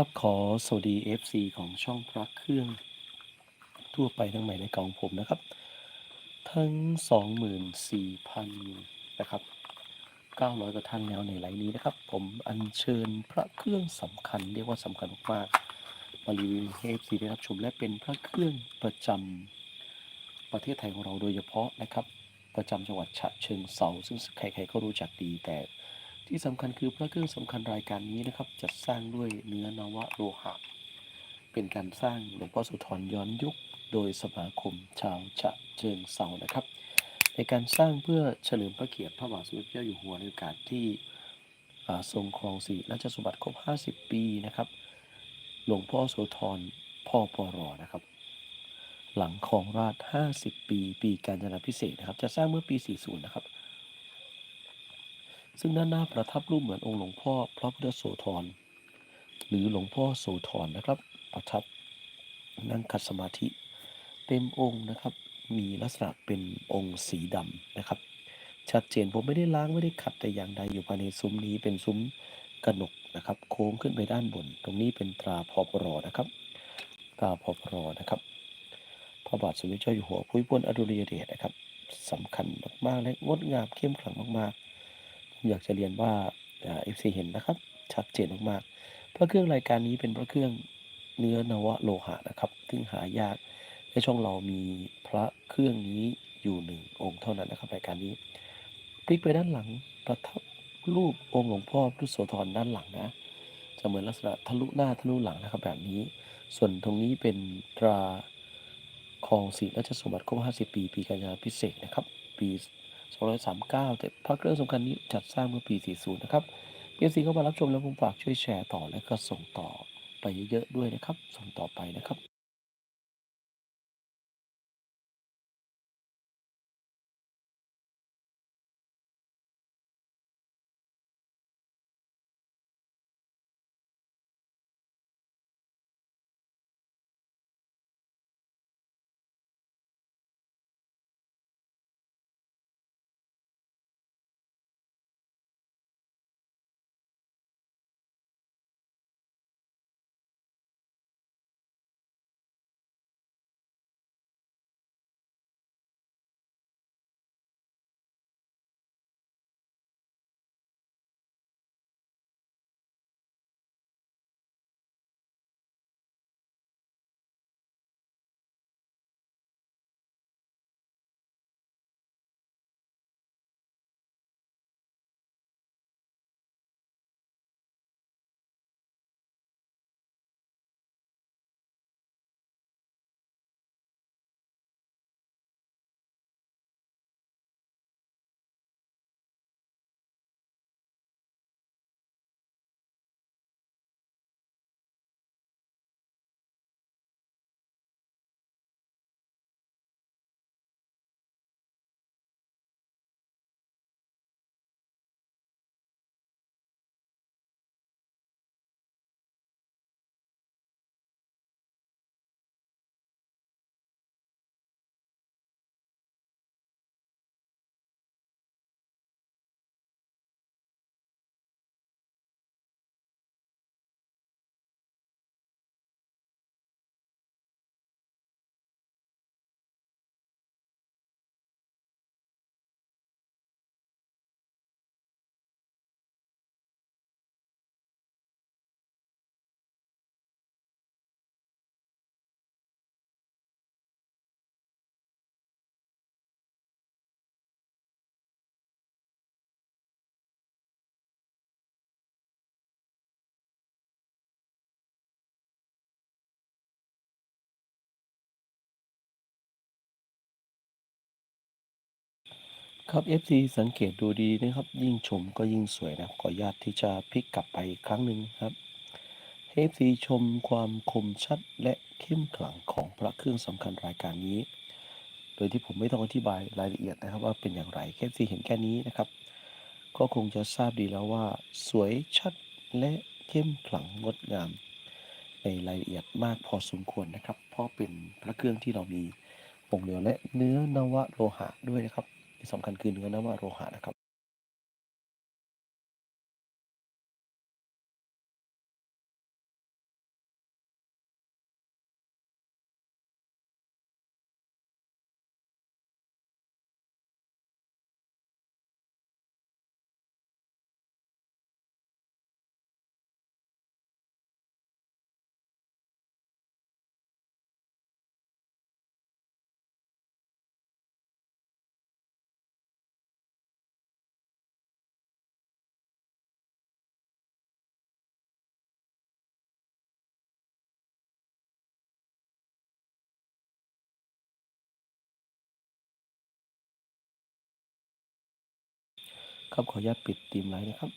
ครับขอสวัสดี FC ของช่องพระเครื่อง ทั่วไปทั้งใหม่ในกล่องผมนะครับ ทั้ง 24,000 นะครับ 900กว่าท่านแล้วในไลน์นี้นะครับ ผมอัญเชิญพระเครื่องสำคัญเรียกว่าสำคัญมากๆมารีวิวให้ FC ได้รับชมและเป็นพระเครื่องประจำประเทศไทยของเราโดยเฉพาะนะครับ ประจำจังหวัดฉะเชิงเซาซึ่งใครๆก็รู้จักดีแต่ ที่สำคัญคือพระเครื่องสำคัญรายการนี้นะครับจัดสร้างด้วยเนื้อนวโลหะ เป็นการสร้างหลวงพ่อสุธรย้อนยุค โดยสมาคมชาวฉะเชิงเซานะครับ ในการสร้างเพื่อเฉลิมพระเกียรติพระบาทสมเด็จพระเจ้าอยู่หัวในโอกาสที่ทรงครองสีราชสมบัติครบ 50 ปีนะครับ หลวงพ่อโสธรพ่อปอรอนะครับ หลังครองราช 50 ปี ปีการจนาพิเศษนะครับ จะสร้างเมื่อปี 40 นะครับ ซึ่งด้านหน้าประทับรูปเหมือนองค์หลวงพ่อพระพุทธโสธร หรือหลวงพ่อโสธรนะครับ ประทับนั่งขัดสมาธิ เต็มองค์นะครับ มีลักษณะเป็นองค์สีดำนะครับ ชัดเจนผมไม่ได้ล้างไม่ได้ขัดแต่อย่างใดอยู่ภายในซุ้มนี้เป็นซุ้มกระหนกนะครับ โค้งขึ้นไปด้านบน ตรงนี้เป็นตราพอปรนะครับตราพอปรนะครับพระบาทสมเด็จเจ้าอยู่หัวภูมิพลอดุลยเดชนะครับสำคัญมากๆและงดงามเข้มขลังมากๆ อยากจะเรียนว่าเอฟซีเห็นนะครับ ชัดเจนมากๆพระเครื่องรายการนี้เป็นพระเครื่องเนื้อนวโลหะนะครับ ซึ่งหายากในช่องเรามีพระเครื่องนี้อยู่หนึ่งองค์เท่านั้นนะครับรายการนี้พลิกไปด้านหลังประทับรูปองค์หลวงพ่อพุทธโสธรด้านหลังนะจะเหมือนลักษณะทะลุหน้าทะลุหลังนะครับแบบนี้ ส่วนตรงนี้เป็นตราคองศรีราชสมบัติครบ50 ปี ปีการยาพิเศษนะครับ ปี 239 แต่พระเครื่องสำคัญนี้จัดสร้างเมื่อปี 40 นะครับเอฟซีเข้ามารับชมแล้วผมฝากช่วยแชร์ต่อและก็ส่งต่อไปเยอะๆด้วยนะครับ ส่งต่อไปนะครับ ครับ FC สังเกตดูดีนะครับ ยิ่งชมก็ยิ่งสวยนะขออนุญาตที่จะพลิกกลับไปอีกครั้งหนึ่งครับ FC ชมความคมชัดและเข้มขลังของพระเครื่องสำคัญรายการนี้ โดยที่ผมไม่ต้องอธิบายรายละเอียดนะครับ ว่าเป็นอย่างไร FC เห็นแค่นี้นะครับ ก็คงจะทราบดีแล้วว่า สวยชัดและเข้มขลังงดงาม ในรายละเอียดมากพอสมควรนะครับ เพราะเป็นพระเครื่องที่เรามีองค์เดียวและเนื้อนวโลหะด้วยนะครับ ที่สำคัญคือเนื้อนวโลหะนะครับ ครับขออนุญาตปิดตีมไลน์นะครับ